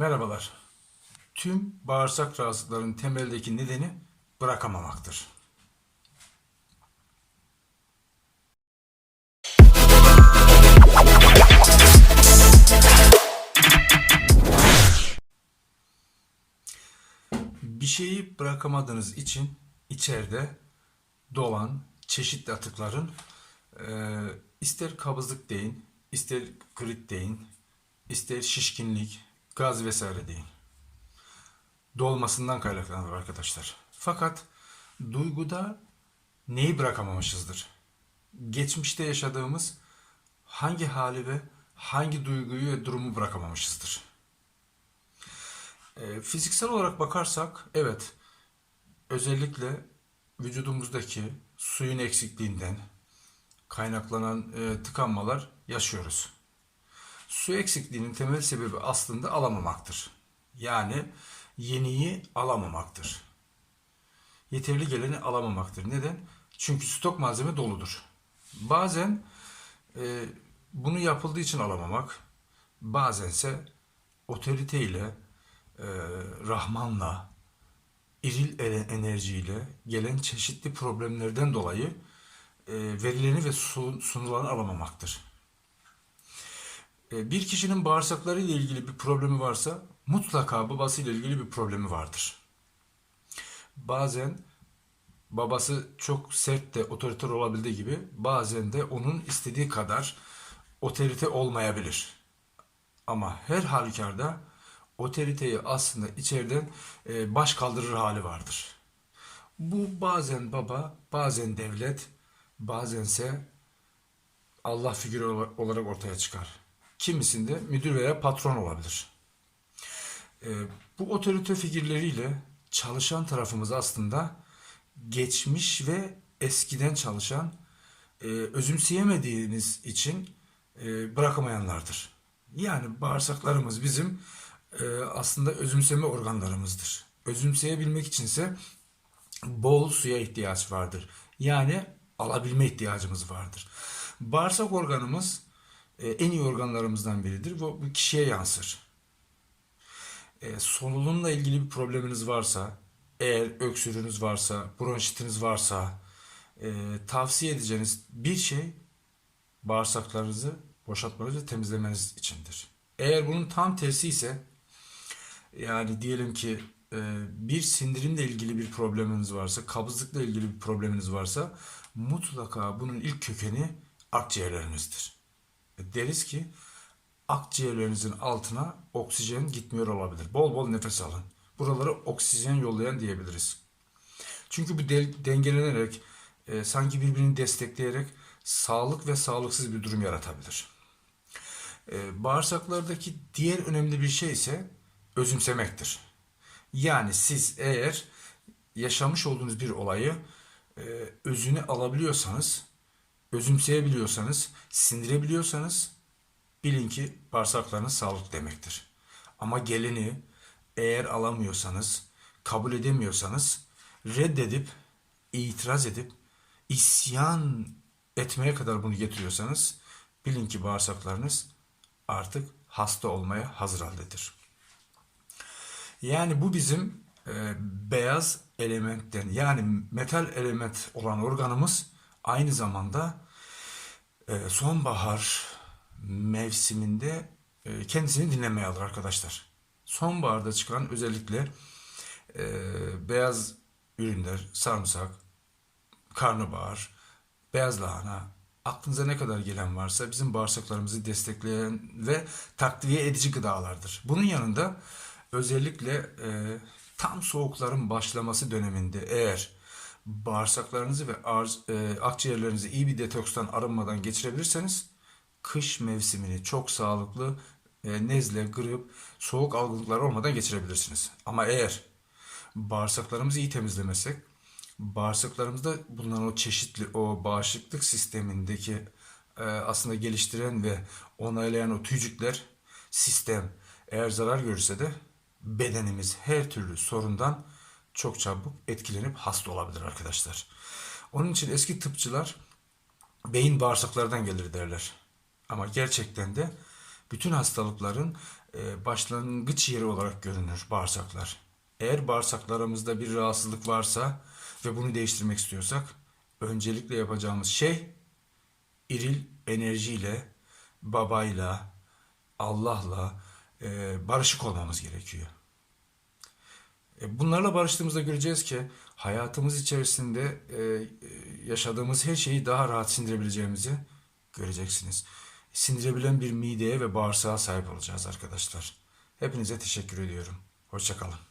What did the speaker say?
Merhabalar. Tüm bağırsak rahatsızlıklarının temeldeki nedeni bırakamamaktır. Bir şeyi bırakamadığınız için içeride dolan çeşitli atıkların e, ister kabızlık deyin, ister grit deyin, ister şişkinlik, gaz vesaire deyin. Dolmasından kaynaklanır arkadaşlar. Fakat duyguda neyi bırakamamışızdır? Geçmişte yaşadığımız hangi hali ve hangi duyguyu ve durumu bırakamamışızdır? E, fiziksel olarak bakarsak evet özellikle vücudumuzdaki suyun eksikliğinden kaynaklanan e, tıkanmalar yaşıyoruz. Su eksikliğinin temel sebebi aslında alamamaktır. Yani yeniyi alamamaktır. Yeterli geleni alamamaktır. Neden? Çünkü stok malzeme doludur. Bazen e, bunu yapıldığı için alamamak, bazense otoriteyle, e, Rahman'la, iril enerjiyle gelen çeşitli problemlerden dolayı e, verileni ve su- sunulanı alamamaktır. E, bir kişinin bağırsakları ile ilgili bir problemi varsa mutlaka babasıyla ilgili bir problemi vardır. Bazen babası çok sert de otoriter olabildiği gibi bazen de onun istediği kadar otorite olmayabilir. Ama her halükarda otoriteyi aslında içeriden e, baş kaldırır hali vardır. Bu bazen baba, bazen devlet, bazense Allah figürü ola- olarak ortaya çıkar. Kimisinde müdür veya patron olabilir. E, bu otorite figürleriyle çalışan tarafımız aslında geçmiş ve eskiden çalışan, e, özümseyemediğiniz için e, bırakamayanlardır. Yani bağırsaklarımız bizim e, aslında özümseme organlarımızdır. Özümseyebilmek içinse bol suya ihtiyaç vardır. Yani alabilme ihtiyacımız vardır. Bağırsak organımız en iyi organlarımızdan biridir. Bu, bu kişiye yansır. E, solunumla ilgili bir probleminiz varsa, eğer öksürüğünüz varsa, bronşitiniz varsa, e, tavsiye edeceğiniz bir şey bağırsaklarınızı boşaltmanız ve temizlemeniz içindir. Eğer bunun tam tersi ise, yani diyelim ki e, bir sindirimle ilgili bir probleminiz varsa, kabızlıkla ilgili bir probleminiz varsa, mutlaka bunun ilk kökeni akciğerlerinizdir. Deriz ki akciğerlerinizin altına oksijen gitmiyor olabilir. Bol bol nefes alın. Buralara oksijen yollayan diyebiliriz. Çünkü bu de- dengelenerek e, sanki birbirini destekleyerek sağlık ve sağlıksız bir durum yaratabilir. E, bağırsaklardaki diğer önemli bir şey ise özümsemektir. Yani siz eğer yaşamış olduğunuz bir olayı e, özünü alabiliyorsanız, özümseyebiliyorsanız, sindirebiliyorsanız bilin ki bağırsaklarınız sağlıklı demektir. Ama geleni eğer alamıyorsanız, kabul edemiyorsanız, reddedip, itiraz edip, isyan etmeye kadar bunu getiriyorsanız, bilin ki bağırsaklarınız artık hasta olmaya hazır haldedir. Yani bu bizim e, beyaz elementten yani metal element olan organımız aynı zamanda e, sonbahar mevsiminde e, kendisini dinlemeye alır arkadaşlar. Sonbaharda çıkan özellikle e, beyaz ürünler, sarımsak, karnabahar, beyaz lahana, aklınıza ne kadar gelen varsa bizim bağırsaklarımızı destekleyen ve takviye edici gıdalardır. Bunun yanında özellikle e, tam soğukların başlaması döneminde eğer bağırsaklarınızı ve e, akciğerlerinizi iyi bir detokstan arınmadan geçirebilirseniz kış mevsimini çok sağlıklı e, nezle, grip, soğuk algınlıkları olmadan geçirebilirsiniz. Ama eğer bağırsaklarımızı iyi temizlemezsek bağırsaklarımızda bulunan o çeşitli o bağışıklık sistemindeki e, aslında geliştiren ve onaylayan o tüycükler sistem eğer zarar görürse de bedenimiz her türlü sorundan çok çabuk etkilenip hasta olabilir arkadaşlar. Onun için eski tıpçılar beyin bağırsaklardan gelir derler. Ama gerçekten de bütün hastalıkların e, başlangıç yeri olarak görünür bağırsaklar. Eğer bağırsaklarımızda bir rahatsızlık varsa ve bunu değiştirmek istiyorsak öncelikle yapacağımız şey iril enerjiyle, babayla, Allah'la e, barışık olmamız gerekiyor. E, Bunlarla barıştığımızda göreceğiz ki hayatımız içerisinde e, e, yaşadığımız her şeyi daha rahat sindirebileceğimizi göreceksiniz. Sindirebilen bir mideye ve bağırsağa sahip olacağız arkadaşlar. Hepinize teşekkür ediyorum. Hoşçakalın.